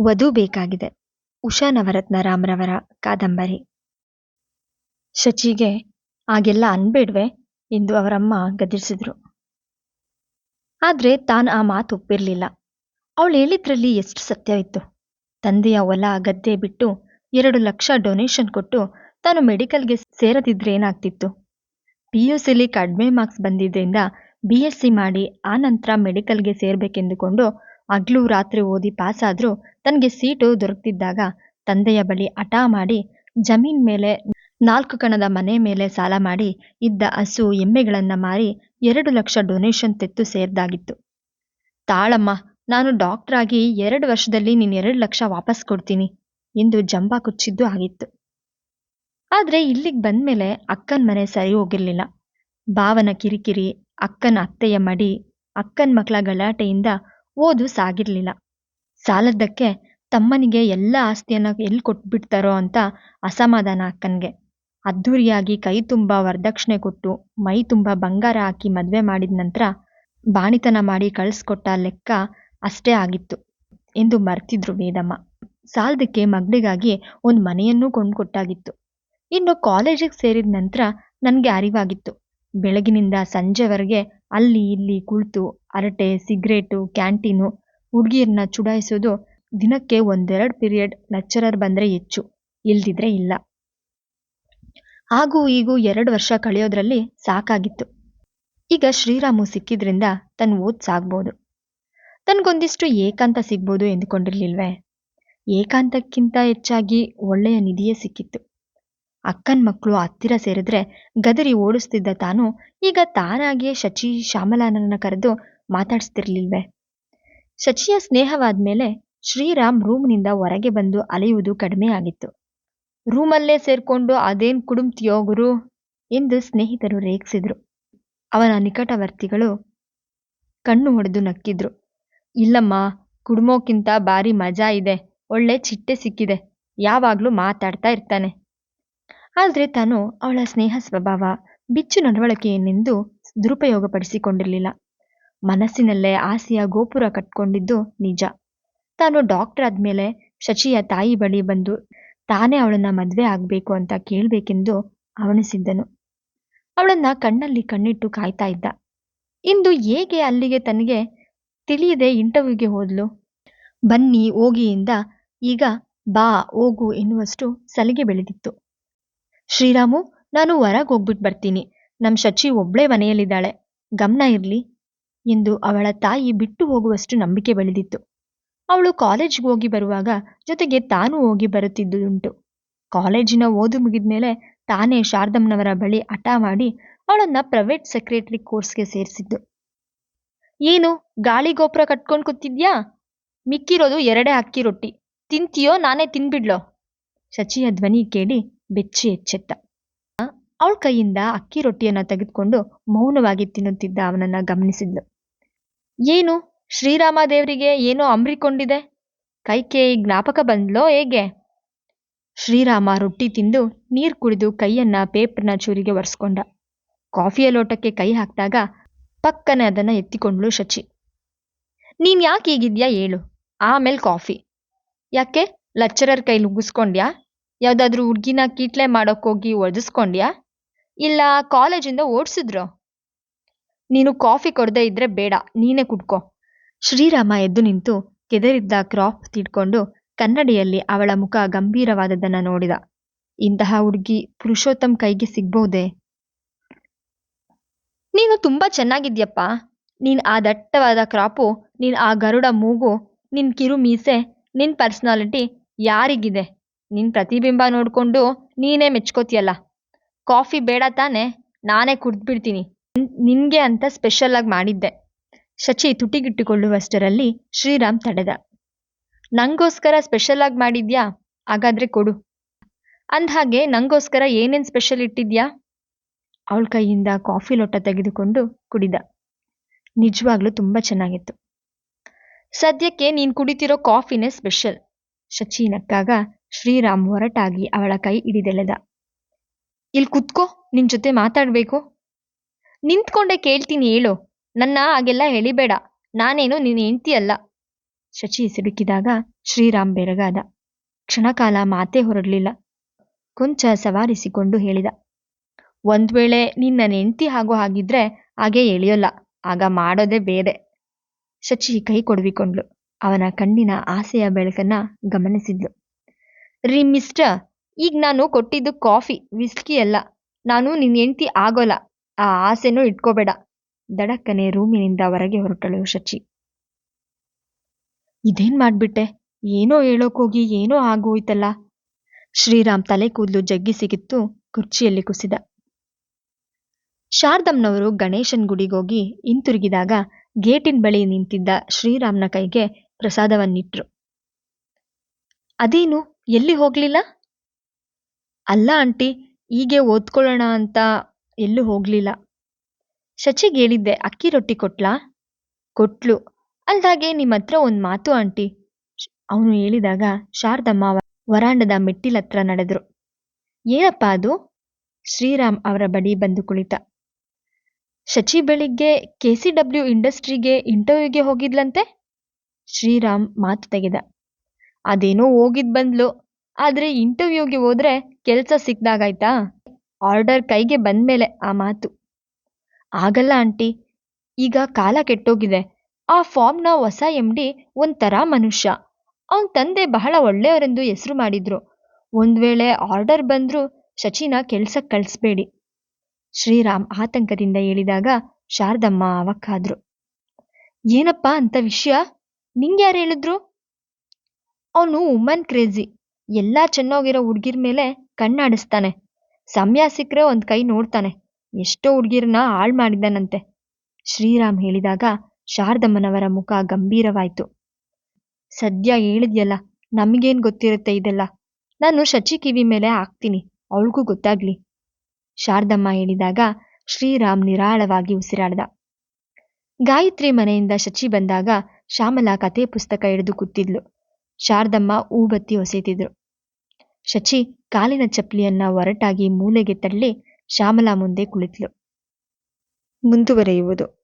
ವಧು ಬೇಕಾಗಿದೆ. ಉಷಾ ನವರತ್ನ ರಾಮ್ರವರ ಕಾದಂಬರಿ. ಶಚಿಗೆ ಆಗೆಲ್ಲ ಅನ್ಬೇಡ್ವೆ ಎಂದು ಅವರಮ್ಮ ಗದರಿಸಿದ್ರು. ಆದ್ರೆ ತಾನು ಆ ಮಾತು ಒಪ್ಪಿರ್ಲಿಲ್ಲ. ಅವಳು ಹೇಳಿದ್ರಲ್ಲಿ ಎಷ್ಟು ಸತ್ಯವಿತ್ತು. ತಂದೆಯ ಹೊಲ, ಗದ್ದೆ ಬಿಟ್ಟು ಎರಡು ಲಕ್ಷ ಡೊನೇಷನ್ ಕೊಟ್ಟು ತಾನು ಮೆಡಿಕಲ್ಗೆ ಸೇರದಿದ್ರೆ ಏನಾಗ್ತಿತ್ತು? ಪಿ ಯು ಸಿಲಿ ಕಡಿಮೆ ಮಾರ್ಕ್ಸ್ ಬಂದಿದ್ದರಿಂದ ಬಿ ಎಸ್ ಸಿ ಮಾಡಿ ಆ ನಂತರ ಮೆಡಿಕಲ್ಗೆ ಸೇರಬೇಕೆಂದುಕೊಂಡು ಹಗ್ಲು ರಾತ್ರಿ ಓದಿ ಪಾಸಾದ್ರೂ ತನಗೆ ಸೀಟು ದೊರಕದಿದ್ದಾಗ ತಂದೆಯ ಬಳಿ ಹಠ ಮಾಡಿ ಜಮೀನ್ ಮೇಲೆ ನಾಲ್ಕು ಕಣದ ಮನೆ ಮೇಲೆ ಸಾಲ ಮಾಡಿ ಇದ್ದ ಹಸು ಎಮ್ಮೆಗಳನ್ನ ಮಾರಿ ಎರಡು ಲಕ್ಷ ಡೊನೇಷನ್ ತೆತ್ತು ಸೇರ್ದಾಗಿತ್ತು. ತಾಳಮ್ಮ, ನಾನು ಡಾಕ್ಟರ್ ಆಗಿ ಎರಡು ವರ್ಷದಲ್ಲಿ ನೀನು ಎರಡು ಲಕ್ಷ ವಾಪಸ್ ಕೊಡ್ತೀನಿ ಎಂದು ಜಂಬ ಕುಚ್ಚಿದ್ದು ಆಗಿತ್ತು. ಆದ್ರೆ ಇಲ್ಲಿಗೆ ಬಂದ್ಮೇಲೆ ಅಕ್ಕನ ಮನೆ ಸರಿ ಹೋಗಿರ್ಲಿಲ್ಲ. ಭಾವನ ಕಿರಿಕಿರಿ ಅಕ್ಕನ ಅತ್ತೆಯ ಮಡಿ, ಅಕ್ಕನ ಮಕ್ಕಳ ಗಲಾಟೆಯಿಂದ ಓದು ಸಾಗಿರ್ಲಿಲ್ಲ. ಸಾಲದ್ದಕ್ಕೆ ತಮ್ಮನಿಗೆ ಎಲ್ಲ ಆಸ್ತಿಯನ್ನ ಎಲ್ಲಿ ಕೊಟ್ಬಿಡ್ತಾರೋ ಅಂತ ಅಸಮಾಧಾನ ಅಕ್ಕನಿಗೆ. ಅದ್ಧೂರಿಯಾಗಿ ಕೈ ತುಂಬ ವರದಕ್ಷಿಣೆ ಕೊಟ್ಟು, ಮೈ ತುಂಬ ಬಂಗಾರ ಹಾಕಿ ಮದುವೆ ಮಾಡಿದ ನಂತರ ಬಾಣಿತನ ಮಾಡಿ ಕಳಿಸ್ಕೊಟ್ಟ ಲೆಕ್ಕ ಅಷ್ಟೇ ಆಗಿತ್ತು ಎಂದು ಮರ್ತಿದ್ರು ವೇದಮ್ಮ. ಸಾಲದಕ್ಕೆ ಮಗಳಿಗಾಗಿ ಒಂದು ಮನೆಯನ್ನೂ ಕೊಂಡ್ಕೊಟ್ಟಾಗಿತ್ತು. ಇನ್ನು ಕಾಲೇಜಿಗೆ ಸೇರಿದ ನಂತರ ನನಗೆ ಅರಿವಾಗಿತ್ತು. ಬೆಳಗಿನಿಂದ ಸಂಜೆವರೆಗೆ ಅಲ್ಲಿ ಇಲ್ಲಿ ಕುಳಿತು ಹರಟೆ ಸಿಗರೇಟು, ಕ್ಯಾಂಟೀನು ಹುಡುಗಿಯರನ್ನ ಚುಡಾಯಿಸೋದು ದಿನಕ್ಕೆ ಒಂದೆರಡು ಪೀರಿಯಡ್ ಲೆಕ್ಚರರ್ ಬಂದರೆ ಹೆಚ್ಚು, ಇಲ್ದಿದ್ರೆ ಇಲ್ಲ. ಹಾಗೂ ಈಗೂ ಎರಡು ವರ್ಷ ಕಳೆಯೋದ್ರಲ್ಲಿ ಸಾಕಾಗಿತ್ತು. ಈಗ ಶ್ರೀರಾಮು ಸಿಕ್ಕಿದ್ರಿಂದ ತನ್ನ ಓದ್ ಸಾಗ್ಬೋದು ತನಗೊಂದಿಷ್ಟು ಏಕಾಂತ ಸಿಗ್ಬೋದು ಎಂದುಕೊಂಡಿರ್ಲಿಲ್ವೇ? ಏಕಾಂತಕ್ಕಿಂತ ಹೆಚ್ಚಾಗಿ ಒಳ್ಳೆಯ ನಿಧಿಯೇ ಸಿಕ್ಕಿತ್ತು. ಅಕ್ಕನ ಮಕ್ಕಳು ಹತ್ತಿರ ಸೇರಿದ್ರೆ ಗದರಿ ಓಡಿಸ್ತಿದ್ದ ತಾನು ಈಗ ತಾನಾಗಿಯೇ ಶಚಿ ಶ್ಯಾಮಲಾನನ್ನ ಕರೆದು ಮಾತಾಡಿಸ್ತಿರ್ಲಿಲ್ವೇ? ಶಚಿಯ ಸ್ನೇಹವಾದ್ಮೇಲೆ ಶ್ರೀರಾಮ್ ರೂಮ್ನಿಂದ ಹೊರಗೆ ಬಂದು ಅಲೆಯುವುದು ಕಡಿಮೆಯಾಗಿತ್ತು. ರೂಮಲ್ಲೇ ಸೇರ್ಕೊಂಡು ಅದೇನ್ ಕುಡುಮ್ತಿಯೋ ಗುರು ಎಂದು ಸ್ನೇಹಿತರು ರೇಗಿಸಿದ್ರು. ಅವನ ನಿಕಟವರ್ತಿಗಳು ಕಣ್ಣು ಹೊಡೆದು ನಕ್ಕಿದ್ರು. ಇಲ್ಲಮ್ಮ ಕುಡುಮೋಕ್ಕಿಂತ ಭಾರಿ ಮಜಾ ಇದೆ, ಒಳ್ಳೆ ಚಿಟ್ಟೆ ಸಿಕ್ಕಿದೆ, ಯಾವಾಗ್ಲೂ ಮಾತಾಡ್ತಾ ಇರ್ತಾನೆ. ಆದ್ರೆ ತಾನು ಅವಳ ಸ್ನೇಹ ಸ್ವಭಾವ, ಬಿಚ್ಚು ನಡವಳಿಕೆಯನ್ನೆಂದು ದುರುಪಯೋಗಪಡಿಸಿಕೊಂಡಿರಲಿಲ್ಲ. ಮನಸ್ಸಿನಲ್ಲೇ ಆಸೆಯ ಗೋಪುರ ಕಟ್ಕೊಂಡಿದ್ದು ನಿಜ. ತಾನು ಡಾಕ್ಟರ್ ಆದ್ಮೇಲೆ ಶಚಿಯ ತಾಯಿ ಬಳಿ ಬಂದು ತಾನೇ ಅವಳನ್ನ ಮದ್ವೆ ಆಗ್ಬೇಕು ಅಂತ ಕೇಳ್ಬೇಕೆಂದು ಅವನಿಸಿದ್ದನು. ಅವಳನ್ನ ಕಣ್ಣಲ್ಲಿ ಕಣ್ಣಿಟ್ಟು ಕಾಯ್ತಾ ಇದ್ದ. ಇಂದು ಹೇಗೆ ಅಲ್ಲಿಗೆ ತನಗೆ ತಿಳಿಯದೆ ಇಂಟರ್ವ್ಯೂಗೆ ಹೋದ್ಲು? ಬನ್ನಿ ಹೋಗಿಯಿಂದ ಈಗ ಬಾ ಹೋಗು ಎನ್ನುವಷ್ಟು ಸಲಿಗೆ ಬೆಳೆದಿತ್ತು. ಶ್ರೀರಾಮು, ನಾನು ಹೊರಗೆ ಹೋಗ್ಬಿಟ್ಟು ಬರ್ತೀನಿ. ನಮ್ ಶಚಿ ಒಬ್ಳೇ ಮನೆಯಲ್ಲಿದ್ದಾಳೆ. ಗಮನ ಇರ್ಲಿ. ಎಂದು ಅವಳ ತಾಯಿ ಬಿಟ್ಟು ಹೋಗುವಷ್ಟು ನಂಬಿಕೆ ಬೆಳೆದಿತ್ತು. ಅವಳು ಕಾಲೇಜ್ಗೆ ಹೋಗಿ ಬರುವಾಗ ಜೊತೆಗೆ ತಾನು ಹೋಗಿ ಬರುತ್ತಿದ್ದುದುಂಟು. ಕಾಲೇಜಿನ ಓದು ಮುಗಿದ್ಮೇಲೆ ತಾನೇ ಶಾರದಮ್ಮನವರ ಬಳಿ ಹಠ ಮಾಡಿ ಅವಳನ್ನ ಪ್ರೈವೇಟ್ ಸೆಕ್ರೆಟರಿ ಕೋರ್ಸ್ಗೆ ಸೇರಿಸಿದ್ದು. ಏನು, ಗಾಳಿ ಗೋಪುರ ಕಟ್ಕೊಂಡು ಕೂತಿದ್ಯಾ? ಮಿಕ್ಕಿರೋದು ಎರಡೇ ಅಕ್ಕಿ ರೊಟ್ಟಿ. ತಿಂತೀಯೋ, ನಾನೇ ತಿನ್ಬಿಡ್ಲೋ? ಶಚಿಯ ಧ್ವನಿ ಕೇಳಿ ಬೆಚ್ಚಿ ಎಚ್ಚೆತ್ತ. ಅವಳ ಕೈಯಿಂದ ಅಕ್ಕಿ ರೊಟ್ಟಿಯನ್ನ ತೆಗೆದುಕೊಂಡು ಮೌನವಾಗಿ ತಿನ್ನುತ್ತಿದ್ದ ಅವನನ್ನ ಗಮನಿಸಿದ್ಲು. ಏನು? ಶ್ರೀರಾಮ ದೇವರಿಗೆ ಏನೋ ಅಂಬ್ರಿಕೊಂಡಿದೆ? ಕೈಕೆ ಜ್ಞಾಪಕ ಬಂದ್ಲೋ ಹೇಗೆ? ಶ್ರೀರಾಮ ರೊಟ್ಟಿ ತಿಂದು ನೀರು ಕುಡಿದು ಕೈಯನ್ನ ಪೇಪರ್ನ ಚೂರಿಗೆ ಒರೆಸ್ಕೊಂಡ. ಕಾಫಿಯ ಲೋಟಕ್ಕೆ ಕೈ ಹಾಕಿದಾಗ ಪಕ್ಕನೆ ಅದನ್ನ ಎತ್ತಿಕೊಂಡ್ಳು ಶಚಿ. ನೀನ್ ಯಾಕೆ ಹೀಗಿದ್ಯಾ ಹೇಳು. ಆಮೇಲೆ ಕಾಫಿ. ಯಾಕೆ? ಲಚ್ಚರರ್ ಕೈಲಿ ಉಗಿಸ್ಕೊಂಡ್ಯಾ ಯಾವ್ದಾದ್ರೂ ಹುಡ್ಗಿನ ಕೀಟ್ಲೆ ಮಾಡೋಕ್ಕೋಗಿ ಒದಿಸ್ಕೊಂಡ್ಯಾ ಇಲ್ಲ ಕಾಲೇಜಿಂದ ಓಡಿಸಿದ್ರೋ? ನೀನು ಕಾಫಿ ಕೊಡದೇ ಇದ್ರೆ ಬೇಡ, ನೀನೇ ಕುಡ್ಕೋ. ಶ್ರೀರಾಮ ಎದ್ದು ನಿಂತು ಕೆದರಿದ್ದ ಕ್ರಾಪ್ ತಿಡ್ಕೊಂಡು ಕನ್ನಡಿಯಲ್ಲಿ ಅವಳ ಮುಖ ಗಂಭೀರವಾದದ್ದನ್ನ ನೋಡಿದ. ಇಂತಹ ಹುಡುಗಿ ಪುರುಷೋತ್ತಮ್ ಕೈಗೆ ಸಿಗ್ಬಹುದೇ? ನೀನು ತುಂಬಾ ಚೆನ್ನಾಗಿದ್ಯಪ್ಪ. ನೀನ್ ಆ ದಟ್ಟವಾದ ಕ್ರಾಪು, ನೀನ್ ಆ ಗರುಡ ಮೂಗು, ನಿನ್ ಕಿರು ಮೀಸೆ, ನಿನ್ ಪರ್ಸನಾಲಿಟಿ ಯಾರಿಗಿದೆ? ನಿನ್ ಪ್ರತಿಬಿಂಬ ನೋಡ್ಕೊಂಡು ನೀನೇ ಮೆಚ್ಕೋತಿಯಲ್ಲ. ಕಾಫಿ ಬೇಡ ತಾನೆ, ನಾನೇ ಕುಡ್ದ್ಬಿಡ್ತೀನಿ. ನಿನ್ಗೆ ಅಂತ ಸ್ಪೆಷಲ್ ಆಗಿ ಮಾಡಿದ್ದೆ. ಶಚಿ ತುಟಿಗಿಟ್ಟುಕೊಳ್ಳುವಷ್ಟರಲ್ಲಿ ಶ್ರೀರಾಮ್ ತಡೆದ. ನಂಗೋಸ್ಕರ ಸ್ಪೆಷಲ್ ಆಗಿ ಮಾಡಿದ್ಯಾ? ಹಾಗಾದ್ರೆ ಕೊಡು. ಅಂದ್ಹಾಗೆ, ನಂಗೋಸ್ಕರ ಏನೇನ್ ಸ್ಪೆಷಲ್ ಇಟ್ಟಿದ್ಯಾ? ಅವಳ ಕೈಯಿಂದ ಕಾಫಿ ಲೋಟ ತೆಗೆದುಕೊಂಡು ಕುಡಿದ. ನಿಜವಾಗ್ಲೂ ತುಂಬಾ ಚೆನ್ನಾಗಿತ್ತು. ಸದ್ಯಕ್ಕೆ ನೀನ್ ಕುಡಿತಿರೋ ಕಾಫಿನೇ ಸ್ಪೆಷಲ್ ಶಚಿ ನಕ್ಕಾಗ ಶ್ರೀರಾಮ್ ಹೊರಟಾಗಿ ಅವಳ ಕೈ ಹಿಡಿದೆಳೆದ. ಇಲ್ಲಿ ಕುತ್ಕೋ, ನಿನ್ ಜೊತೆ ಮಾತಾಡ್ಬೇಕು. ನಿಂತ್ಕೊಂಡೆ ಕೇಳ್ತೀನಿ ಹೇಳು. ನನ್ನ ಹಾಗೆಲ್ಲ ಹೇಳಿಬೇಡ. ನಾನೇನು ನಿನ್ನ ಹೆಂಡ್ತಿ ಅಲ್ಲ. ಶಚಿ ಸಿಡುಕಿದಾಗ ಶ್ರೀರಾಮ್ ಬೆರಗಾದ. ಕ್ಷಣಕಾಲ ಮಾತೇ ಹೊರಡಲಿಲ್ಲ. ಕೊಂಚ ಸವಾರಿಸಿಕೊಂಡು ಹೇಳಿದ. ಒಂದ್ ವೇಳೆ ನಿನ್ನ ನನ್ನ ಹೆಂಡ್ತಿ ಆಗೋ ಹಾಗಿದ್ರೆ ಹಾಗೆ ಎಳೆಯೋಲ್ಲ. ಆಗ ಮಾಡೋದೇ ಬೇರೆ. ಶಚಿ ಕೈ ಕೊಡವಿಕೊಂಡ್ಲು ಅವನ ಕಣ್ಣಿನ ಆಸೆಯ ಬೆಳಕನ್ನ ಗಮನಿಸಿದ್ಲು. ರೀ ಮಿಸ್ಟರ್, ಈಗ ನಾನು ಕೊಟ್ಟಿದ್ದು ಕಾಫಿ, ವಿಸ್ಕಿ ಅಲ್ಲ. ನಾನು ನಿನ್ ಹೆಂಡ್ತಿ ಆಗೋಲ್ಲ. ಆ ಆಸೆನೂ ಇಟ್ಕೋಬೇಡ. ದಡಕ್ಕನೆ ರೂಮಿನಿಂದ ಹೊರಗೆ ಹೊರಟಳು ಶಚಿ. ಇದೇನ್ ಮಾಡ್ಬಿಟ್ಟೆ? ಏನೋ ಹೇಳೋಕೋಗಿ ಏನೋ ಆಗೋಯ್ತಲ್ಲ. ಶ್ರೀರಾಮ್ ತಲೆ ಕೂದಲು ಜಗ್ಗಿ ಸಿಗಿತ್ತು, ಕುರ್ಚಿಯಲ್ಲಿ ಕುಸಿದ. ಶಾರದಮ್ನವರು ಗಣೇಶನ್ ಗುಡಿಗೋಗಿ ಹಿಂತಿರುಗಿದಾಗ ಗೇಟಿನ ಬಳಿ ನಿಂತಿದ್ದ ಶ್ರೀರಾಮ್ನ ಕೈಗೆ ಪ್ರಸಾದವನ್ನಿಟ್ರು. ಅದೇನು, ಎಲ್ಲಿ ಹೋಗ್ಲಿಲ್ಲ? ಅಲ್ಲ ಆಂಟಿ, ಹೀಗೆ ಓದ್ಕೊಳ್ಳೋಣ ಅಂತ ಎಲ್ಲೂ ಹೋಗ್ಲಿಲ್ಲ. ಶಚಿಗೇಳಿದ್ದೆ ಅಕ್ಕಿ ರೊಟ್ಟಿ ಕೊಟ್ಲಾ? ಕೊಟ್ಲು. ಅಲ್ದಾಗೆ ನಿಮ್ಮ ಹತ್ರ ಒಂದು ಮಾತು ಆಂಟಿ. ಅವನು ಹೇಳಿದಾಗ ಶಾರದಮ್ಮ ವರಾಂಡದ ಮೆಟ್ಟಿಲತ್ರ ನಡೆದ್ರು. ಏನಪ್ಪ ಅದು? ಶ್ರೀರಾಮ್ ಅವರ ಬಳಿ ಬಂದು ಕುಳಿತ. ಶಚಿ ಬೆಳಿಗ್ಗೆ ಕೆ ಸಿ ಡಬ್ಲ್ಯೂ ಇಂಡಸ್ಟ್ರಿಗೆ ಇಂಟರ್ವ್ಯೂಗೆ ಹೋಗಿದ್ಲಂತೆ? ಶ್ರೀರಾಮ್ ಮಾತು ತೆಗೆದ. ಅದೇನೋ ಹೋಗಿದ್ ಬಂದ್ಲು. ಆದ್ರೆ ಇಂಟರ್ವ್ಯೂಗೆ ಹೋದ್ರೆ ಕೆಲಸ ಸಿಕ್ದಾಗಾಯ್ತಾ? ಆರ್ಡರ್ ಕೈಗೆ ಬಂದಮೇಲೆ ಆ ಮಾತು. ಆಗಲ್ಲ ಆಂಟಿ, ಈಗ ಕಾಲ ಕೆಟ್ಟೋಗಿದೆ. ಆ ಫಾರ್ಮ್ನ ಹೊಸ ಎಂ ಡಿ ಒಂಥರ ಮನುಷ್ಯ. ಅವನ ತಂದೆ ಬಹಳ ಒಳ್ಳೆಯವರೆಂದು ಹೆಸರು ಮಾಡಿದ್ರು. ಒಂದು ವೇಳೆ ಆರ್ಡರ್ ಬಂದರೂ ಶಚಿನ ಕೆಲ್ಸಕ್ಕೆ ಕಳಿಸ್ಬೇಡಿ. ಶ್ರೀರಾಮ್ ಆತಂಕದಿಂದ ಹೇಳಿದಾಗ ಶಾರದಮ್ಮ ಅವಕ್ಕಾದ್ರು. ಏನಪ್ಪ ಅಂತ ವಿಷಯ? ನಿಂಗ್ಯಾರು ಹೇಳಿದ್ರು? ಅವನು ಉಮನ್ ಕ್ರೇಜಿ. ಎಲ್ಲ ಚೆನ್ನಾಗಿರೋ ಹುಡುಗಿರ ಮೇಲೆ ಕಣ್ಣಾಡಿಸ್ತಾನೆ. ಸಮಯ ಸಿಕ್ಕರೆ ಒಂದು ಕೈ ನೋಡ್ತಾನೆ. ಎಷ್ಟೋ ಹುಡುಗಿರನ್ನ ಹಾಳ್ ಮಾಡಿದ್ದಾನಂತೆ. ಶ್ರೀರಾಮ್ ಹೇಳಿದಾಗ ಶಾರದಮ್ಮನವರ ಮುಖ ಗಂಭೀರವಾಯ್ತು. ಸದ್ಯ ಹೇಳಿದ್ಯಲ್ಲ, ನಮಗೇನ್ ಗೊತ್ತಿರುತ್ತೆ ಇದೆಲ್ಲ? ನಾನು ಶಚಿ ಕಿವಿ ಮೇಲೆ ಹಾಕ್ತೀನಿ, ಅವಳಿಗೂ ಗೊತ್ತಾಗ್ಲಿ. ಶಾರದಮ್ಮ ಹೇಳಿದಾಗ ಶ್ರೀರಾಮ್ ನಿರಾಳವಾಗಿ ಉಸಿರಾಡ್ದ. ಗಾಯತ್ರಿ ಮನೆಯಿಂದ ಶಚಿ ಬಂದಾಗ ಶ್ಯಾಮಲಾ ಕಥೆ ಪುಸ್ತಕ ಹಿಡಿದು ಕೂತಿದ್ಲು. ಶಾರದಮ್ಮ ಊಬತ್ತಿ ಹೊಸೆತಿದ್ರು. ಶಚಿ ಕಾಲಿನ ಚಪ್ಪಲಿಯನ್ನ ಒರಟಾಗಿ ಮೂಲೆಗೆ ತಳ್ಳಿ ಶ್ಯಾಮಲಾ ಮುಂದೆ ಕುಳಿತಳು ಮುಂದುವರೆಯುವುದು.